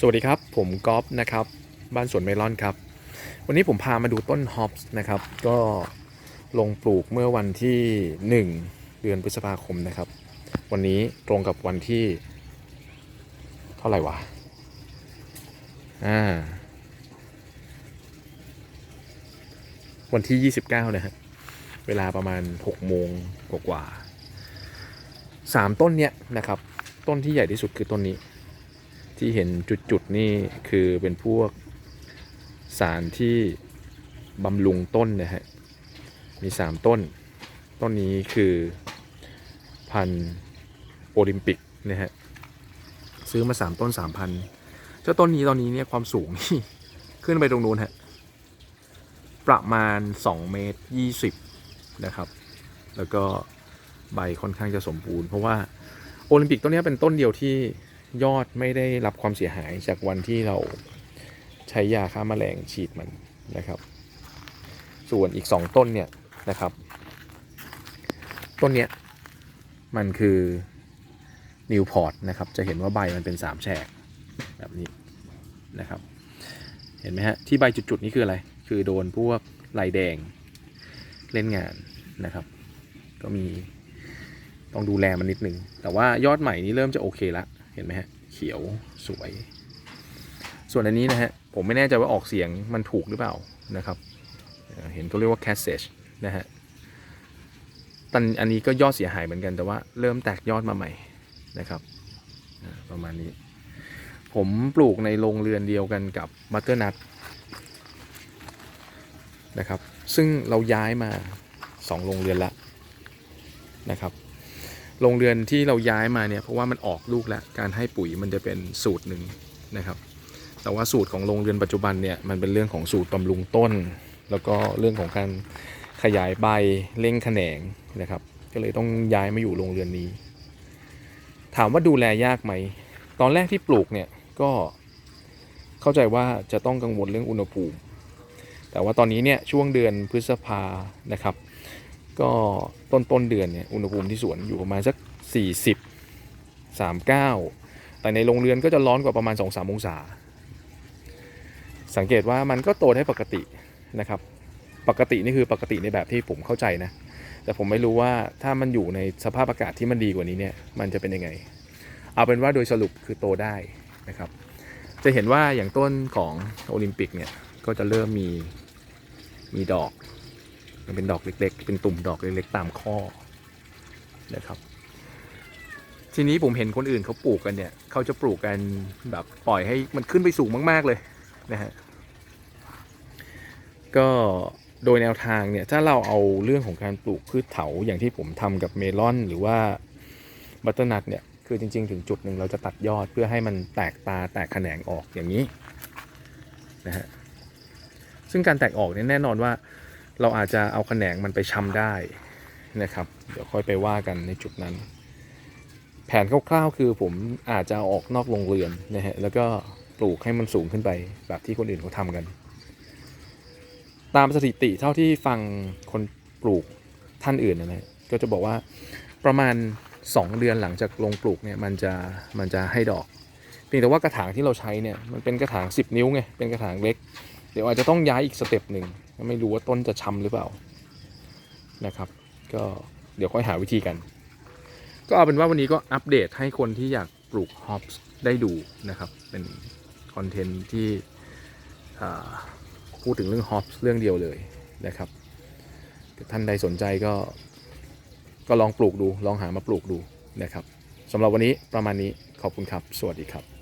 สวัสดีครับ ผมก๊อฟนะครับ บ้านสวนเมลอนครับ วันนี้ผมพามาดูต้นฮอปส์นะครับ ก็ลงปลูกเมื่อวันที่ 1 เดือนพฤษภาคมนะครับ วันนี้ตรงกับวันที่ เท่าไหร่วะอ่าวันที่ 29นะฮะเวลาประมาณ 6 โมงกว่าๆสามต้นเนี้ยนะครับ ต้นที่ใหญ่ที่สุดคือต้นนี้ ที่เห็นจุดๆนี่คือเป็นพวกสารที่บำรุงต้นนะฮะ มี 3 ต้น ต้นนี้คือพันธุ์โอลิมปิกนะฮะ ซื้อมา 3 ต้น 3,000เจ้าต้นนี้ตอนนี้เนี่ยความสูงนี่ขึ้นไปตรงนู้นฮะ ประมาณ 2 เมตร 20 นะครับ แล้วก็ใบค่อนข้างจะสมบูรณ์ เพราะว่าโอลิมปิกต้นนี้เป็นต้นเดียวที่ ยอดไม่ได้รับความเสียหายจากวันที่เราใช้ยาฆ่าแมลงฉีดมันนะครับ ส่วนอีก 2 ต้นเนี่ยนะครับ ต้นเนี้ยมันคือนิวพอร์ตนะครับ จะเห็นว่าใบมันเป็น3แฉกแบบนี้นะครับ เห็นไหมฮะ ที่ใบจุดๆ นี้คืออะไร คือโดนพวกลายแดงเล่นงานนะครับ ก็มีต้องดูแลมันนิดนึง แต่ว่ายอดใหม่นี้เริ่มจะโอเคละ เห็นไหมฮะเขียวสวย ส่วนอันนี้นะฮะผมไม่แน่ใจว่าออกเสียงมันถูกหรือเปล่านะครับ เห็นเขาเรียกว่า cassage นะฮะตันอันนี้ก็ยอดเสียหายเหมือนกันแต่ว่าเริ่มแตกยอดมาใหม่นะครับประมาณนี้ ผมปลูกในโรงเรือนเดียวกันกับบัตเตอร์นัทนะครับ ซึ่งเราย้ายมาสองโรงเรือนละนะครับ โรงเรือนที่เราย้ายมาเนี่ยเพราะว่ามันออกลูกแล้วการให้ปุ๋ยมันจะเป็นสูตรหนึ่งนะครับ แต่ว่าสูตรของโรงเรือนปัจจุบันเนี่ยมันเป็นเรื่องของสูตรบำรุงต้น แล้วก็เรื่องของการขยายใบเร่งแขนงนะครับ ก็เลยต้องย้ายมาอยู่โรงเรือนนี้ ถามว่าดูแลยากไหม ตอนแรกที่ปลูกเนี่ยก็เข้าใจว่าจะต้องกังวลเรื่องอุณหภูมิ แต่ว่าตอนนี้เนี่ยช่วงเดือนพฤษภานะครับ ก็ต้นต้นเดือนเนี่ยอุณหภูมิที่สวนอยู่ประมาณสัก 40 39 แต่ในโรงเรือนก็จะร้อนกว่าประมาณ 2-3 องศา สังเกตว่ามันก็โตได้ปกตินะครับ ปกตินี่คือปกติในแบบที่ผมเข้าใจนะ แต่ผมไม่รู้ว่าถ้ามันอยู่ในสภาพอากาศที่มันดีกว่านี้เนี่ยมันจะเป็นยังไง เอาเป็นว่าโดยสรุปคือโตได้นะครับ จะเห็นว่าอย่างต้นของโอลิมปิกเนี่ยก็จะเริ่มมีมีดอก มันเป็นดอกเล็ก ๆ เป็นตุ่มดอกเล็กๆตามข้อนะครับ ทีนี้ผมเห็นคนอื่นเขาปลูกกันเนี่ยเขาจะปลูกกันแบบปล่อยให้มันขึ้นไปสูงมาก ๆเลยนะฮะก็โดยแนวทางเนี่ยถ้าเราเอาเรื่องของการปลูกพืชเถาอย่างที่ผมทำกับเมลอน หรือว่าบัตเตอร์นัทเนี่ยคือจริง ๆ ถึงจุดหนึ่งเราจะตัดยอดเพื่อให้มันแตกตาแตกแขนงออกอย่างนี้นะฮะซึ่งการแตกออกเนี่ยแน่นอนว่า เราอาจจะเอาแขนงมันไปชำได้นะครับ เดี๋ยวค่อยไปว่ากันในจุดนั้น แผนคร่าวๆคือผมอาจจะออกนอกโรงเรือนนะฮะแล้วก็ปลูกให้มันสูงขึ้นไปแบบที่คนอื่นเขาทำกัน ตามสถิติเท่าที่ฟังคนปลูกท่านอื่นนะก็จะบอกว่าประมาณ 2 เดือนหลังจากลงปลูกเนี่ยมันจะมันจะให้ดอกเพียงแต่ว่ากระถางที่เราใช้เนี่ยมันเป็นกระถาง 10 นิ้วไงเป็นกระถางเล็ก เดี๋ยวอาจจะต้องย้ายอีกสเต็ปหนึ่งไม่รู้ว่าต้นจะช้ำหรือเปล่านะครับ ก็เดี๋ยวค่อยหาวิธีกัน ก็เอาเป็นว่าวันนี้ก็อัปเดตให้คนที่อยากปลูกฮอปส์ได้ดูนะครับ เป็นคอนเทนต์ที่พูดถึงเรื่องฮอปส์เรื่องเดียวเลยนะครับท่านใดสนใจก็ก็ลองปลูกดู ลองหามาปลูกดูนะครับสำหรับวันนี้ประมาณนี้ขอบคุณครับ สวัสดีครับ